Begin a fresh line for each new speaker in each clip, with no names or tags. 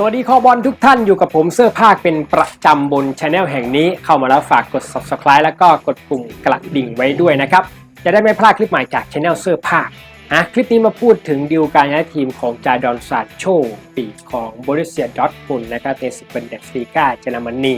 สวัสดีคอบอลทุกท่านอยู่กับผมเสื้อภาคเป็นประจำบนช anel แห่งนี้เข้ามาแล้วฝากกด subscribe แล้วก็กดปุ่มกระดิ่งไว้ด้วยนะครับ จะได้ไม่พลาดคลิปใหม่จากช anel เสื้อภาคอะคลิปนี้มาพูดถึงดีลการย้ายทีมของจาดอนซานโชปีกของบริเซียดอทมุนนะครับในสเปนเดสลีกาเยอรมนี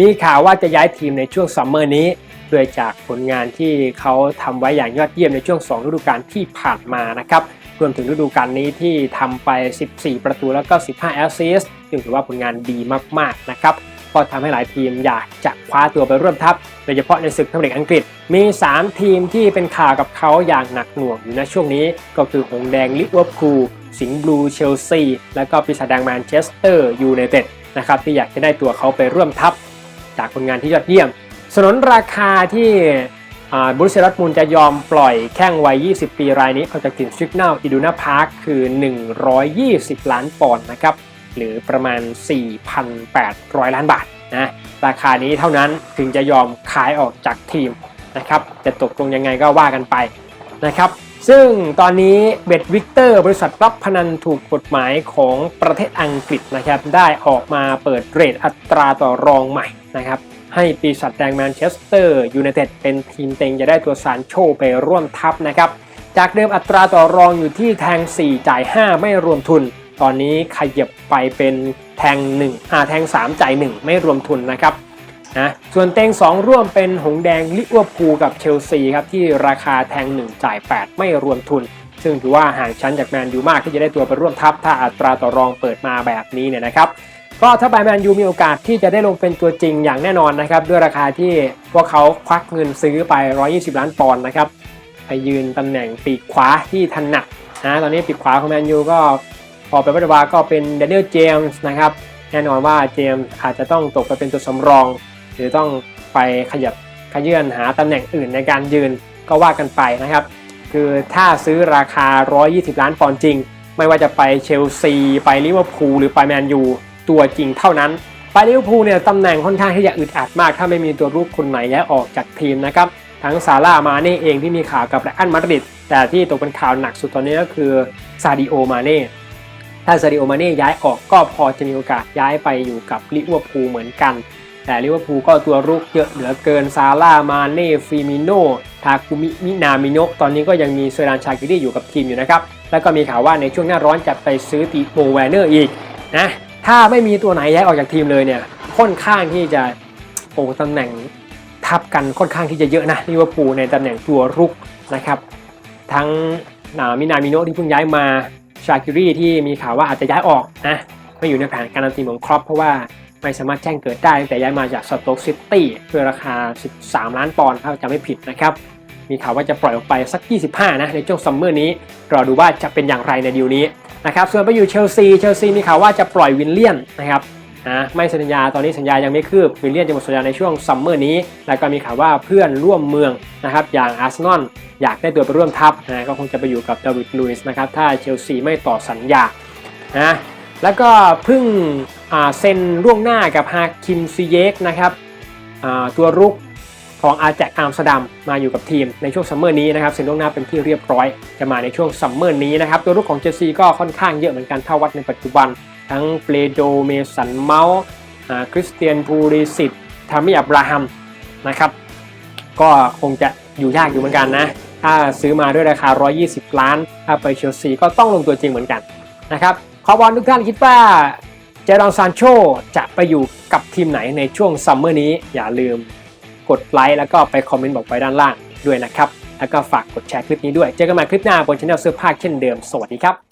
มีข่าวว่าจะย้ายทีมในช่วงซัมเมอร์นี้ด้วยจากผลงานที่เขาทำไว้อย่างยอดเยี่ยมในช่วง2ฤดูกาลที่ผ่านมานะครับ รวมถึงฤดูกาลนี้ที่ทำไป 14 ประตูแล้วก็ 15 แอสซิสต์ซึ่งถือว่าผลงานดีมากๆนะครับก็ทำให้หลายทีมอยากจะคว้าตัวไปร่วมทัพ โดยเฉพาะในศึกพรีเมร์ลีกอังกฤษ มี 3 ทีมที่เป็นข่าวกับเขาอย่างหนักหน่วงอยู่ในช่วงนี้ ก็คือหงส์แดงลิเวอร์พูลสิงห์บลูเชลซี และก็ปีศาจแดงแมนเชสเตอร์ยูไนเต็ดนะครับที่อยากจะได้ตัวเขาไปร่วมทัพ จากผลงานที่ยอดเยี่ยมสนนราคาที่ บรูเซียดอร์ทมุนด์จะยอมปล่อยแข้งวัย 20 ปีรายนี้ออกจากทีมสตริกเนลอิดูนาพาร์คคือ 120 ล้านปอนด์นะครับ หรือประมาณ 4,800 ล้านบาทนะ ราคานี้เท่านั้นถึงจะยอมขายออกจากทีมนะครับ จะตกลงยังไงก็ว่ากันไปนะครับ ซึ่งตอนนี้เบดวิกเตอร์บริษัทรับพนันถูกกฎหมายของประเทศอังกฤษนะครับ ได้ออกมาเปิดเรทอัตราต่อรองใหม่นะครับ ให้ปีศาจแดงแมนเชสเตอร์ยูไนเต็ดเป็นทีมเต็งจะได้ตัวซานโชไปร่วมทัพนะครับ จากเดิมอัตราต่อรองอยู่ที่แทง 4 จ่าย 5 ไม่รวมทุน ตอนนี้ขยับไปเป็นแทง1อ่าแทง 3 จ่าย 1 ไม่รวมทุนนะครับนะส่วนเต็ง 2 ร่วมเป็นหงแดงลิเวอร์พูลกับเชลซีครับที่ราคาแทง 1 จ่าย 8 ไม่รวมทุน ซึ่งถือว่าห่างชั้นจากแมนยูมากที่จะได้ตัวไปร่วมทัพถ้าอัตราต่อรองเปิดมาแบบนี้เนี่ยนะครับ ก็ถ้าไบแมนยูมีโอกาสที่จะได้ลงเป็นตัวจริงอย่างแน่นอนนะครับ ด้วยราคาที่พวกเขาควักเงินซื้อไป 120 ล้านปอนด์นะครับไปยืนตำแหน่งปีกขวาที่ถนัดนะตอนนี้ปีกขวาของแมนยูก็พอไปวัตวาก็เป็นเดนเนียลเจมส์นะครับแน่นอนว่าเจมส์อาจจะต้องตกไปเป็นตัวสำรอง หรือต้องไปขยับขยื่นหาตำแหน่งอื่นในการยืนก็ว่ากันไปนะครับ คือถ้าซื้อราคา 120 ล้านปอนด์จริง ไม่ว่าจะไปเชลซี ไปลิเวอร์พูลหรือไปแมนยู ตัวจริงเท่านั้นไปลิเวอร์พูลเนี่ยตำแหน่งค่อนข้างที่จะอึดอัดมาก ถ้าไม่มีตัวรูปคนไหนย้ายออกจากทีมนะครับทั้งซาร่ามาเน่เองที่มีข่าวกับไรอันมาดริดแต่ที่ตกเป็นข่าวหนักสุดตอนนี้ก็คือซาดิโอมาเน่ถ้าซาดิโอมาเน่ย้ายออกก็พอจะมีโอกาสย้ายไปอยู่กับลิเวอร์พูลเหมือนกัน แต่ลิเวอร์พูลก็ตัวรุกเยอะเหลือเกินซาร่ามาเน่ฟิมิโนทาคุมิมินามิโนตอนนี้ก็ยังมีเซรานชากิรีอยู่กับทีมอยู่นะครับแล้วก็มีข่าวว่าในช่วงหน้าร้อนจะไปซื้อตีโมแวนเนอร์อีกนะ ถ้าไม่มีตัวไหนย้ายออกจากทีมเลยเนี่ยค่อนข้างที่จะโอ้ตำแหน่งทับกันค่อนข้างที่จะเยอะนะลิเวอร์พูลในตำแหน่งตัวรุกนะครับทั้งนามินามิโนะที่เพิ่งย้ายมาชากิรีที่มีข่าวว่าอาจจะย้ายออกนะไม่อยู่ในแผนการนำทีมของครอปเพราะว่าไม่สามารถแจ้งเกิดได้แต่ย้ายมาจากสโต๊กซิตี้เพื่อราคา 13 ล้านปอนด์ถ้าจะไม่ผิดนะครับ มีข่าวว่าจะปล่อยออกไปสัก 25 นะ ในช่วงซัมเมอร์นี้รอดูว่าจะเป็นอย่างไรในดีลนี้ นะครับส่วนไปอยู่เชลซีเชลซีมีข่าวว่าจะปล่อยวินเลียนนะครับนะไม่สัญญาตอนนี้สัญญายังไม่คืบวินเลียนจะหมดสัญญาในช่วงซัมเมอร์นี้ แล้วก็มีข่าวว่าเพื่อนร่วมเมืองนะครับอย่างอาร์เซนอลอยากได้ตัวไปร่วมทัพนะก็คงจะไปอยู่กับดาวิดลุยส์นะครับถ้าเชลซีไม่ต่อสัญญานะแล้วก็เพิ่งเซ็นล่วงหน้ากับฮาคิมซีเยกนะครับตัวรุก ของอาแจกอัมสดัมมาอยู่กับทีมในช่วงซัมเมอร์นี้นะครับเซ็นล่วงหน้าเป็นที่เรียบร้อย จะมาในช่วงซัมเมอร์นี้นะครับตัวรุกของเจลซีก็ค่อนข้างเยอะเหมือนกันเท่าวัดในปัจจุบัน ทั้งเปโดเมสันเมาส์คริสเตียนพูริสิตทามิอับราฮัมนะครับก็คงจะอยู่ยากอยู่เหมือนกันนะ ถ้าซื้อมาด้วยราคา 120 ล้าน ถ้าไปเชลซีก็ต้องลงตัวจริงเหมือนกันนะครับขอบอลทุกท่านคิดว่าเจดอนซานโชจะไปอยู่กับทีมไหนในช่วงซัมเมอร์นี้อย่าลืม กดไลค์แล้วก็ไปคอมเมนต์บอกไว้ด้านล่างด้วยนะครับ แล้วก็ฝากกดแชร์คลิปนี้ด้วย เจอกันใหม่คลิปหน้าบนช anel เสื้อผ้าเช่นเดิม สวัสดีครับ